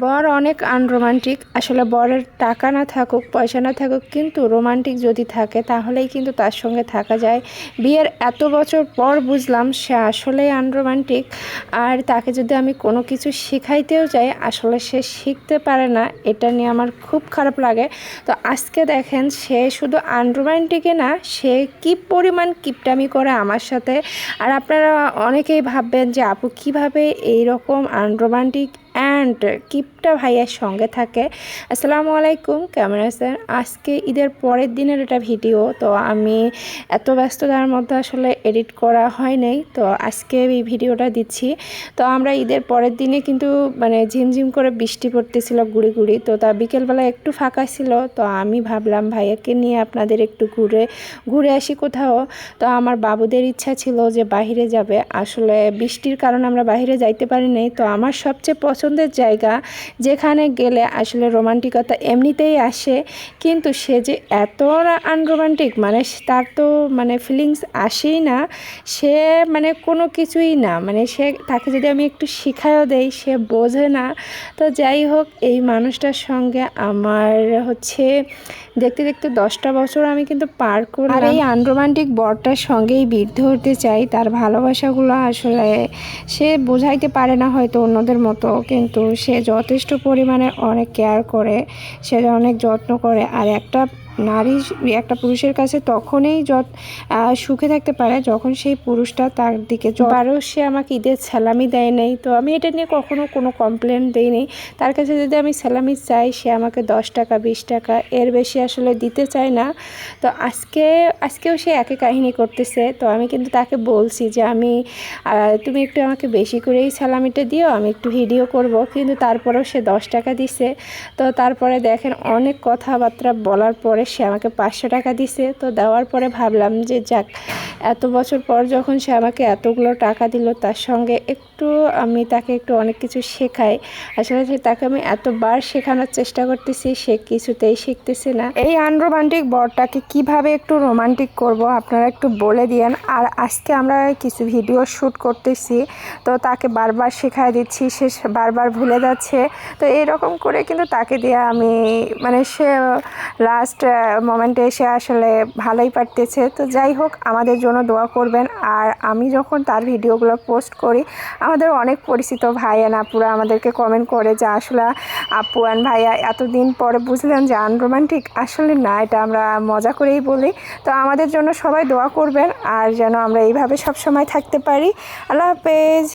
বর অনেক আনরোমান্টিক। আসলে বরের টাকা না থাকুক, পয়সা না থাকুক, কিন্তু রোমান্টিক যদি থাকে, তাহলেই কিন্তু তার সঙ্গে থাকা যায়। বিয়ের এত বছর পর বুঝলাম সে আসলেই আনরোমান্টিক। আর তাকে যদি আমি কোনো কিছু শেখাইতেও যাই, আসলে সে শিখতে পারে না, এটা নিয়ে আমার খুব খারাপ লাগে। তো আজকে দেখেন, সে শুধু আনরোমান্টিকে না, সে কি পরিমাণ কিপটামি করে আমার সাথে। আর আপনারা অনেকেই ভাববেন যে, আপু, কীভাবে এইরকম আনরোমান্টিক অ্যান্ড কিপটা ভাইয়ের সঙ্গে থাকে। আসসালামু আলাইকুম, কেমন আছেন? আজকে ঈদের পরের দিনের এটা ভিডিও, তো আমি এত ব্যস্ততার মধ্যে আসলে এডিট করা হয় নাই, তো আজকে এই ভিডিওটা দিচ্ছি। তো আমরা ঈদের পরের দিনে কিন্তু মানে ঝিমঝিম করে বৃষ্টি পড়তেছিল গুড়ি গুড়ি, তো তা বিকেলবেলা একটু ফাঁকা ছিল, তো আমি ভাবলাম ভাইয়াকে নিয়ে আপনাদের একটু ঘুরে ঘুরে আসি কোথাও। তো আমার বাবুদের ইচ্ছা ছিল যে বাইরে যাবে, আসলে বৃষ্টির কারণে আমরা বাইরে যাইতে পারি নাই, তো আমার সবচেয়ে পছন্দের জায়গা যেখানে গেলে আসলে রোমান্টিকতা এমনিতেই আসে। কিন্তু সে যে এত আনরোমান্টিক মানে তার তো মানে ফিলিংস আসেই না। সে মানে কোনো কিছুই না। মানে সে তাকে যদি আমি একটু শিখায়ও দেই, সে বোঝে না। তো যাই হোক, এই মানুষটার সঙ্গে আমার হচ্ছে দেখতে দেখতে দশটা বছর আমি কিন্তু পার করি আর এই আনরোমান্টিক বরটার সঙ্গেই বৃদ্ধ হতে চাই, তার ভালোবাসাগুলো আসলে সে বোঝাইতে পারে না হয়তো অন্যদের মতো। কিন্তু সে যথেষ্ট পরিমাণে অনেক কেয়ার করে সে অনেক যত্ন করে। আর একটা নারী একটা পুরুষের কাছে তখনই যত সুখে থাকতে পারে যখন সেই পুরুষটা তার দিকে বারো সে আমাকে ঈদের স্যালামি দেয় নাই, তো আমি এটা নিয়ে কখনো কোনো কমপ্লেন দিই নি তার কাছে যদি আমি স্যালামি চাই, সে আমাকে দশ টাকা, বিশ টাকা, এর বেশি আসলে দিতে চায় না। তো আজকে, আজকেও সে একই কাহিনী করতেছে, তো আমি কিন্তু তাকে বলছি যে আমি তুমি একটু আমাকে বেশি করেই স্যালামিটা দিও, আমি একটু ভিডিও করব। কিন্তু তারপরেও সে দশ টাকা দিছে। তো তারপরে দেখেন অনেক কথাবার্তা বলার পরে সে আমাকে পাঁচশো টাকা দিছে। তো দেওয়ার পরে ভাবলাম যে যাক এত বছর পর যখন সে আমাকে এতগুলো টাকা দিল, তার সঙ্গে একটু আমি তাকে একটু অনেক কিছু শেখাই। আসলে তাকে আমি এতবার শেখানোর চেষ্টা করতেছি, সে কিছুতেই শিখতেছে না। এই আনরোমান্টিক বরটাকে কীভাবে একটু রোমান্টিক করব, আপনারা একটু বলে দিয়েন। আর আজকে আমরা কিছু ভিডিও শ্যুট করতেছি, তো তাকে বারবার শেখায় দিচ্ছি, সে বারবার ভুলে যাচ্ছে। তো এরকম করে কিন্তু তাকে দিয়ে আমি মানে সে লাস্ট মোমেন্টে এসে আসলে ভালোই পারতেছে। তো যাই হোক, আমাদের জন্য দোয়া করবেন। আর আমি যখন তার ভিডিওগুলো পোস্ট করি, আমাদের অনেক পরিচিত ভাইয়ান আপুরা আমাদেরকে কমেন্ট করে যে, আসলে আপু অ্যান্ড ভাইয়া এতদিন পরে বুঝলেন যে আনরোমান্টিক আসলে না, এটা আমরা মজা করেই বলি। তো আমাদের জন্য সবাই দোয়া করবেন, আর যেন আমরা এইভাবে সবসময় থাকতে পারি। আল্লাহ হাফেজ।